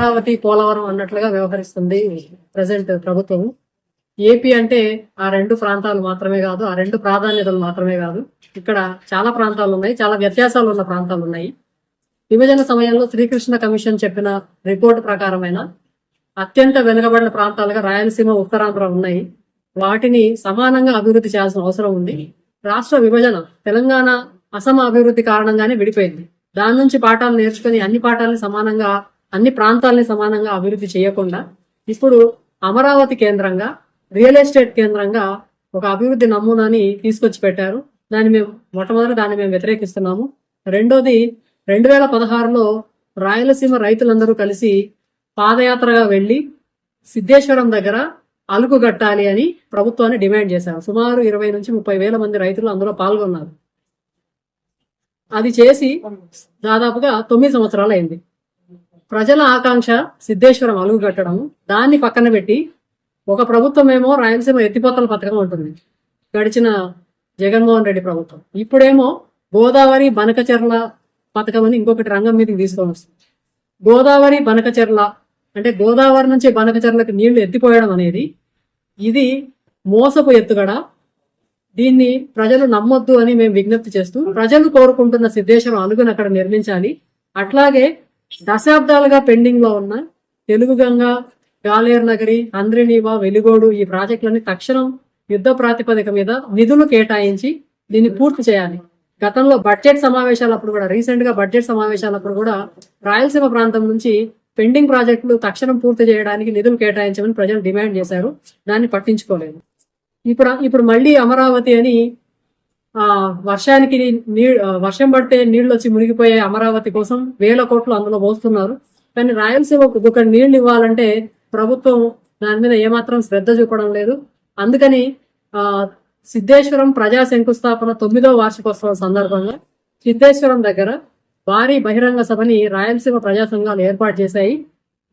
అమరావతి పోలవరం అన్నట్లుగా వ్యవహరిస్తుంది ప్రజెంట్ ప్రభుత్వం. ఏపీ అంటే ఆ రెండు ప్రాంతాలు మాత్రమే కాదు ఆ రెండు ప్రాధాన్యతలు మాత్రమే కాదు. ఇక్కడ చాలా ప్రాంతాలు ఉన్నాయి చాలా వ్యత్యాసాలు ఉన్న ప్రాంతాలు ఉన్నాయి. విభజన సమయంలో శ్రీకృష్ణ కమిషన్ చెప్పిన రిపోర్ట్ ప్రకారమైన అత్యంత వెనుకబడిన ప్రాంతాలుగా రాయలసీమ ఉత్తరాంధ్ర ఉన్నాయి. వాటిని సమానంగా అభివృద్ధి చేయాల్సిన అవసరం ఉంది. రాష్ట్ర విభజన తెలంగాణ అసమ అభివృద్ధి కారణంగానే విడిపోయింది. దాని నుంచి పాఠాలు నేర్చుకుని అన్ని పాఠాలను సమానంగా అన్ని ప్రాంతాలని సమానంగా అభివృద్ధి చేయకుండా ఇప్పుడు అమరావతి కేంద్రంగా రియల్ ఎస్టేట్ కేంద్రంగా ఒక అభివృద్ధి నమూనాని తీసుకొచ్చి పెట్టారు. దాన్ని మేము మొట్టమొదటి దాన్ని మేము వ్యతిరేకిస్తున్నాము. రెండోది రెండు వేల పదహారులో రాయలసీమ రైతులందరూ కలిసి పాదయాత్రగా వెళ్ళి సిద్ధేశ్వరం దగ్గర అలుకు కట్టాలి అని ప్రభుత్వాన్ని డిమాండ్ చేశారు. సుమారు ఇరవై నుంచి ముప్పై వేల మంది రైతులు అందులో పాల్గొన్నారు. అది చేసి దాదాపుగా తొమ్మిది సంవత్సరాలు అయింది. ప్రజల ఆకాంక్ష సిద్ధేశ్వరం అలుగు కట్టడం దాన్ని పక్కన పెట్టి ఒక ప్రభుత్వమేమో రాయలసీమ ఎత్తిపోతల పథకం ఉంటుంది. గడిచిన జగన్మోహన్ రెడ్డి ప్రభుత్వం. ఇప్పుడేమో గోదావరి బనకచెర్ల పథకం అని ఇంకొకటి రంగం మీదకి తీసుకొని వస్తుంది. గోదావరి బనకచెర్ల అంటే గోదావరి నుంచి బనకచెర్లకు నీళ్ళు ఎత్తిపోయడం అనేది ఇది మోసపు ఎత్తుగడ. దీన్ని ప్రజలు నమ్మొద్దు అని మేము విజ్ఞప్తి చేస్తూ ప్రజలు కోరుకుంటున్న సిద్ధేశ్వరం అలుగును అక్కడ నిర్మించాలి. అట్లాగే దశాబ్దాలుగా పెండింగ్లో ఉన్న తెలుగు గంగ గాలేరు నగరి అంద్రినీవా వెలుగోడు ఈ ప్రాజెక్టులని తక్షణం యుద్ధ ప్రాతిపదిక మీద నిధులు కేటాయించి దీన్ని పూర్తి చేయాలి. గతంలో బడ్జెట్ సమావేశాలప్పుడు కూడా రీసెంట్గా బడ్జెట్ సమావేశాలప్పుడు కూడా రాయలసీమ ప్రాంతం నుంచి పెండింగ్ ప్రాజెక్టులు తక్షణం పూర్తి చేయడానికి నిధులు కేటాయించమని ప్రజలు డిమాండ్ చేశారు. దాన్ని పట్టించుకోలేదు. ఇప్పుడు ఇప్పుడు మళ్ళీ అమరావతి అని వర్షానికి నీ వర్షం పడితే నీళ్ళు వచ్చి మునిగిపోయే అమరావతి కోసం వేల కోట్లు అందులో పోస్తున్నారు కానీ రాయలసీమకు ఒక నీళ్ళు ఇవ్వాలంటే ప్రభుత్వం దాని మీద ఏమాత్రం శ్రద్ధ చూపడం లేదు. అందుకని ఆ సిద్ధేశ్వరం ప్రజా శంకుస్థాపన తొమ్మిదో వార్షికోత్సవం సందర్భంగా సిద్ధేశ్వరం దగ్గర భారీ బహిరంగ సభని రాయలసీమ ప్రజా సంఘాలు ఏర్పాటు చేశాయి.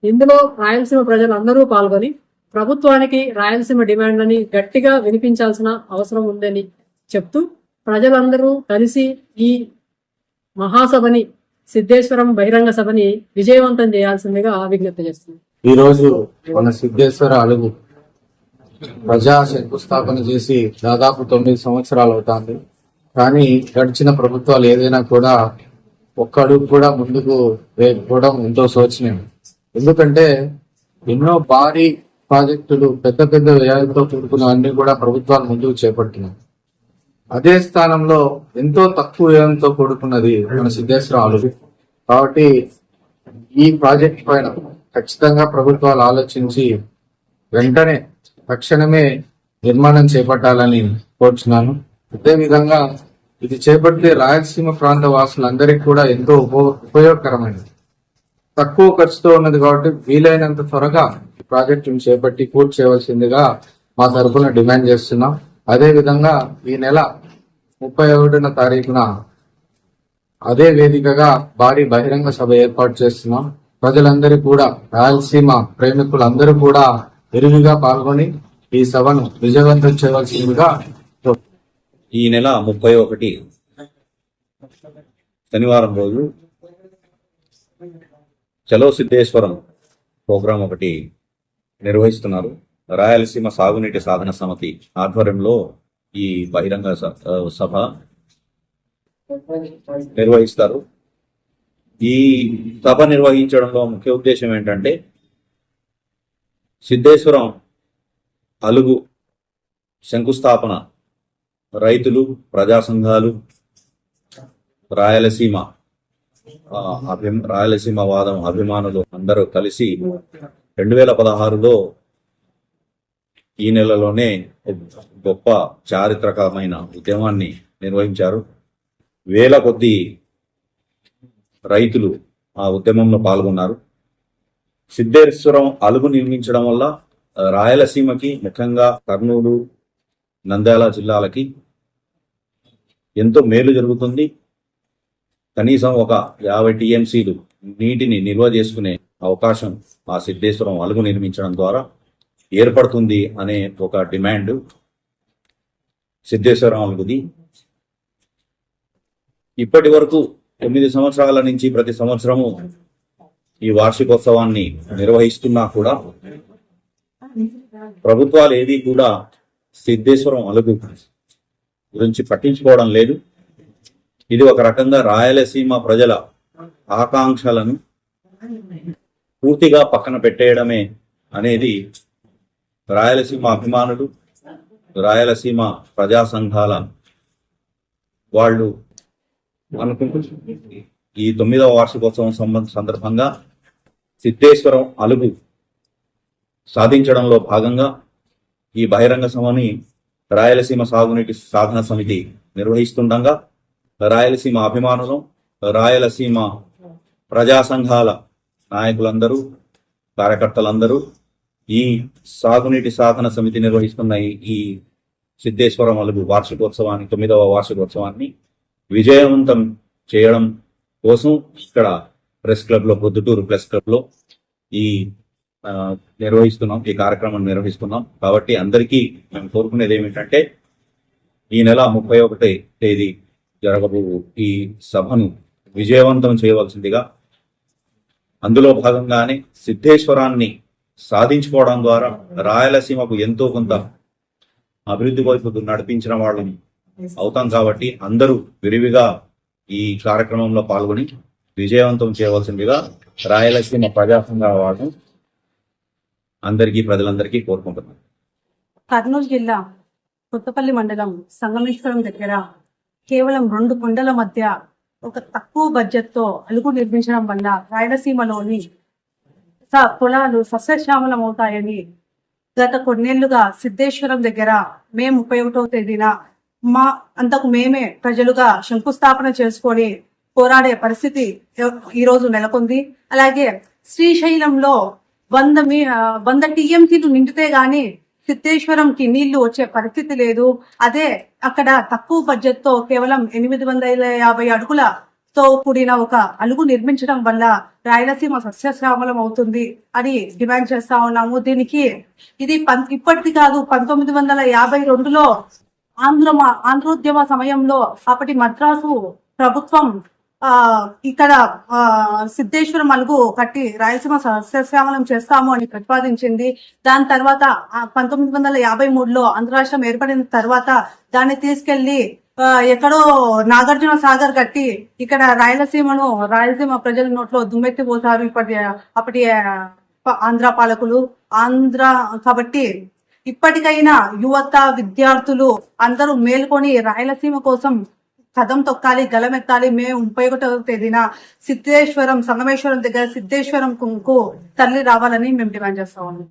ఇందులో రాయలసీమ ప్రజలందరూ పాల్గొని ప్రభుత్వానికి రాయలసీమ డిమాండ్లని గట్టిగా వినిపించాల్సిన అవసరం ఉందని చెప్తూ ప్రజలందరూ కలిసి ఈ మహాసభని సిద్ధేశ్వరం బహిరంగ సభని విజయవంతం చేయాల్సిందిగా విజ్ఞప్తి చేస్తుంది ఈ రోజు మన సిద్ధేశ్వర అడుగు ప్రజా శంకుస్థాపన చేసి దాదాపు తొమ్మిది సంవత్సరాలు అవుతుంది. కానీ గడిచిన ప్రభుత్వాలు ఏదైనా కూడా ఒక్క అడుగు కూడా ముందుకు వేయకపోవడం ఎంతో శోచనీయం. ఎందుకంటే ఎన్నో భారీ ప్రాజెక్టులు పెద్ద పెద్ద వ్యయాలతో కూడుకున్నవన్నీ కూడా ప్రభుత్వాలు ముందుకు చేపట్టినాయి అదే స్థానంలో ఎంతో తక్కువ వ్యయంతో కూడుకున్నది మన సిద్ధేశ్వర అలుగు కాబట్టి ఈ ప్రాజెక్ట్ పైన ఖచ్చితంగా ప్రభుత్వాలు ఆలోచించి వెంటనే తక్షణమే నిర్మాణం చేపట్టాలని కోరుచున్నాను. అదేవిధంగా ఇది చేపట్టే రాయలసీమ ప్రాంత వాసులందరికీ కూడా ఎంతో ఉప- ఉపయోగకరమైనది. తక్కువ ఖర్చుతో ఉన్నది కాబట్టి వీలైనంత త్వరగా ఈ ప్రాజెక్టును చేపట్టి పూర్తి చేయవలసిందిగా మా తరఫున డిమాండ్ చేస్తున్నాం. అదేవిధంగా ఈ నెల ముప్పై ఒకటిన తారీఖున అదే వేదికగా భారీ బహిరంగ సభ ఏర్పాటు చేస్తున్నాం. ప్రజలందరూ కూడా రాయలసీమ ప్రేమికులందరూ కూడా విరివిగా పాల్గొని ఈ సభను విజయవంతం చేయవలసిందిగా ఈ నెల ముప్పై ఒకటి శనివారం రోజు చలో సిద్ధేశ్వరం ప్రోగ్రాం ఒకటి నిర్వహిస్తున్నారు. రాయలసీమ సాగునీటి సాధన సమితి ఆధ్వర్యంలో ఈ బహిరంగ సభ నిర్వహిస్తారు. ఈ సభ నిర్వహించడంలో ముఖ్య ఉద్దేశం ఏంటంటే సిద్ధేశ్వరం అలుగు శంకుస్థాపన రైతులు ప్రజా సంఘాలు రాయలసీమ అభి రాయలసీమ వాదం అభిమానులు అందరూ కలిసి రెండు వేల పదహారులో ఈ నెలలోనే ఒక గొప్ప చారిత్రకమైన ఉద్యమాన్ని నిర్వహించారు. వేల కొద్ది రైతులు ఆ ఉద్యమంలో పాల్గొన్నారు. సిద్ధేశ్వరం అలుగు నిర్మించడం వల్ల రాయలసీమకి ముఖ్యంగా కర్నూలు నంద్యాల జిల్లాలకి ఎంతో మేలు జరుగుతుంది. కనీసం ఒక యాభై టీఎంసీలు నీటిని నిల్వ చేసుకునే అవకాశం ఆ సిద్ధేశ్వరం అలుగు నిర్మించడం ద్వారా ఏర్పడుతుంది అనే ఒక డిమాండ్ సిద్ధేశ్వరం ఇప్పటి వరకు తొమ్మిది సంవత్సరాల నుంచి ప్రతి సంవత్సరము ఈ వార్షికోత్సవాన్ని నిర్వహిస్తున్నా కూడా ప్రభుత్వాలు ఏవి కూడా సిద్ధేశ్వరం అలుగు గురించి పట్టించుకోవడం లేదు. ఇది ఒక రకంగా రాయలసీమ ప్రజల ఆకాంక్షలను పూర్తిగా పక్కన పెట్టేయడమే అనేది రాయలసీమ అభిమానులు రాయలసీమ ప్రజా సంఘాల వాళ్ళు అనుకుంటూ ఈ తొమ్మిదవ వార్షికోత్సవం సంబంధ సందర్భంగా సిద్ధేశ్వరం అలుగు సాధించడంలో భాగంగా ఈ బహిరంగ సభని రాయలసీమ సాగునీటి సాధన సమితి నిర్వహిస్తుండగా రాయలసీమ అభిమానులు రాయలసీమ ప్రజా సంఘాల నాయకులందరూ కార్యకర్తలందరూ ఈ సాగునీటి సాధన సమితి నిర్వహిస్తున్న ఈ- సిద్ధేశ్వర సిద్ధేశ్వరం వార్షికోత్సవాన్ని తొమ్మిదవ వార్షికోత్సవాన్ని విజయవంతం చేయడం కోసం ఇక్కడ ప్రెస్ క్లబ్లో పొద్దుటూరు ప్రెస్ క్లబ్లో ఈ నిర్వహిస్తున్నాం ఈ కార్యక్రమం నిర్వహిస్తున్నాం. కాబట్టి అందరికీ మేము కోరుకునేది ఏమిటంటే ఈ నెల ముప్పై ఒకటి తేదీ జరగబో ఈ సభను విజయవంతం చేయవలసిందిగా అందులో భాగంగానే సిద్ధేశ్వరాన్ని సాధించుకోవడం ద్వారా రాయలసీమకు ఎంతో కొంత అభివృద్ధి వైపు నడిపించిన వాళ్ళని అవుతాం కాబట్టి అందరూ విరివిగా ఈ కార్యక్రమంలో పాల్గొని విజయవంతం చేయవలసిందిగా రాయలసీమ ప్రజా సంఘాల అందరికీ ప్రజలందరికీ కోరుకుంటున్నాను. కర్నూలు జిల్లా కొత్తపల్లి మండలం సంగమేశ్వరం దగ్గర కేవలం రెండు కొండల మధ్య ఒక తక్కువ బడ్జెట్తో అలుగు నిర్మించడం వల్ల రాయలసీమలోని పొలాలు సస్యశ్యామలం అవుతాయని గత కొన్నేళ్ళుగా సిద్ధేశ్వరం దగ్గర మే ముప్పై ఒకటవ తేదీన మా అంతకు మేమే ప్రజలుగా శంకుస్థాపన చేసుకొని పోరాడే పరిస్థితి ఈ రోజు నెలకొంది. అలాగే శ్రీశైలంలో వంద మీ వంద టీఎంసీలు నిండితే గాని సిద్ధేశ్వరంకి నీళ్ళు వచ్చే పరిస్థితి లేదు. అదే అక్కడ తక్కువ బడ్జెట్తో కేవలం ఎనిమిది వందల యాభై అడుగుల తో కూడిన ఒక అలుగు నిర్మించడం వల్ల రాయలసీమ సస్యశ్యామలం అవుతుంది అని డిమాండ్ చేస్తా ఉన్నాము. దీనికి ఇది పం- ఇప్పటిది కాదు పంతొమ్మిది వందల యాభై రెండులో ఆంధ్రమ ఆంధ్రోద్యమ సమయంలో అప్పటి మద్రాసు ప్రభుత్వం ఆ ఇక్కడ ఆ సిద్ధేశ్వరం అలుగు కట్టి రాయలసీమ సస్యశ్యామలం చేస్తాము అని ప్రతిపాదించింది. దాని తర్వాత పంతొమ్మిది వందల యాభై మూడులో ఆంధ్ర రాష్ట్రం ఏర్పడిన తర్వాత దాన్ని తీసుకెళ్ళి ఎక్కడో నాగార్జున సాగర్ కట్టి ఇక్కడ రాయలసీమను రాయలసీమ ప్రజల నోట్లో దుమ్మెత్తి పోసారు ఇప్పటి అప్పటి ఆంధ్ర పాలకులు. ఆంధ్ర కాబట్టి ఇప్పటికైనా యువత విద్యార్థులు అందరూ మేల్కొని రాయలసీమ కోసం కదం తొక్కాలి గలమెత్తాలి. మే ముప్పై ఒకటవ తేదీన సిద్ధేశ్వరం సంగమేశ్వరం దగ్గర సిద్ధేశ్వరం కుంకు తల్లి రావాలని మేము డిమాండ్ చేస్తా ఉన్నాం.